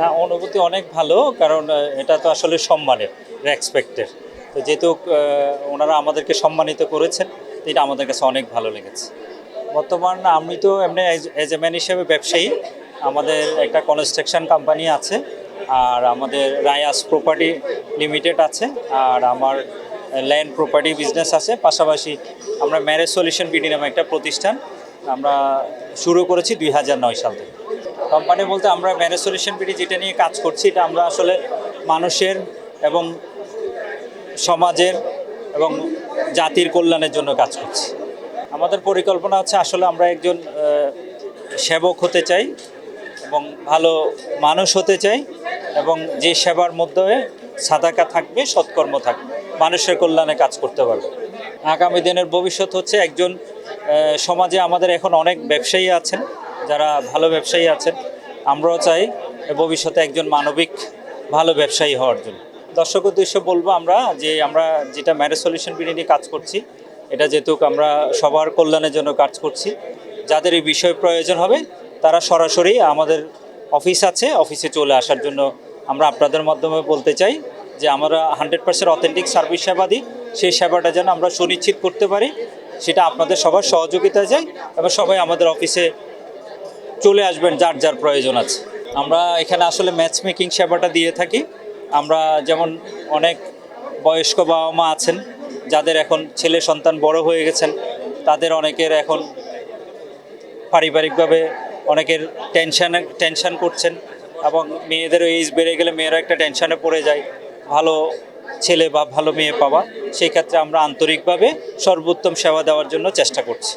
না, অনুভূতি অনেক ভালো, কারণ এটা তো আসলে সম্মানের রেসপেক্টের তো যেহেতু ওনারা আমাদেরকে সম্মানিত করেছেন এটা আমাদের কাছে অনেক ভালো লেগেছে। বর্তমান আমি তো এমনি এজ এ ম্যান হিসেবে ব্যবসায়ী, আমাদের একটা কনস্ট্রাকশন কোম্পানি আছে, আর আমাদের রায়াস প্রপার্টি লিমিটেড আছে, আর আমার ল্যান্ড প্রপার্টি বিজনেস আছে, পাশাপাশি আমরা ম্যারেজ সলিউশন বিডি নামে একটা প্রতিষ্ঠান, আমরা শুরু করেছি দুই হাজার নয় সাল থেকে। কোম্পানি বলতে আমরা ম্যারেজ সলিউশন যেটা নিয়ে কাজ করছি, এটা আমরা আসলে মানুষের এবং সমাজের এবং জাতির কল্যাণের জন্য কাজ করছি। আমাদের পরিকল্পনা হচ্ছে আসলে আমরা একজন সেবক হতে চাই এবং ভালো মানুষ হতে চাই এবং যে সেবার মধ্যে সাদাকা থাকবে, সৎকর্ম থাকবে, মানুষের কল্যাণে কাজ করতে পারবে। আগামী দিনের ভবিষ্যৎ হচ্ছে একজন সমাজে আমাদের এখন অনেক ব্যবসায়ী আছেন। যারা ভালো ব্যবসায়ী আছেন, আমরাও চাই ভবিষ্যতে একজন মানবিক ভালো ব্যবসায়ী হওয়ার জন্য। দর্শক উদ্দেশ্য বলব আমরা যে আমরা যেটা ম্যারেজ সলিউশন বিডি নিয়ে কাজ করছি, এটা যেহেতু আমরা সবার কল্যাণের জন্য কাজ করছি, যাদের এই বিষয় প্রয়োজন হবে, তারা সরাসরি আমাদের অফিস আছে, অফিসে চলে আসার জন্য আমরা আপনাদের মাধ্যমে বলতে চাই যে আমরা হান্ড্রেড পার্সেন্ট অথেন্টিক সার্ভিস সেবা দিই সেই সেবাটা যেন আমরা সুনিশ্চিত করতে পারি, সেটা আপনাদের সবার সহযোগিতা চাই এবং সবাই আমাদের অফিসে চলে আসবেন, যার যার প্রয়োজন আছে। আমরা এখানে আসলে ম্যাচ মেকিং সেবাটা দিয়ে থাকি। আমরা যেমন অনেক বয়স্ক বাবা মা আছেন, যাদের এখন ছেলে সন্তান বড় হয়ে গেছেন, তাদের অনেকের এখন পারিবারিকভাবে অনেকের টেনশানে টেনশান করছেন এবং মেয়েদেরও এইজ বেড়ে গেলে মেয়েরা একটা টেনশানে পড়ে যায়। ভালো ছেলে বা ভালো মেয়ে পাওয়া, সেই ক্ষেত্রে আমরা আন্তরিকভাবে সর্বোত্তম সেবা দেওয়ার জন্য চেষ্টা করছি।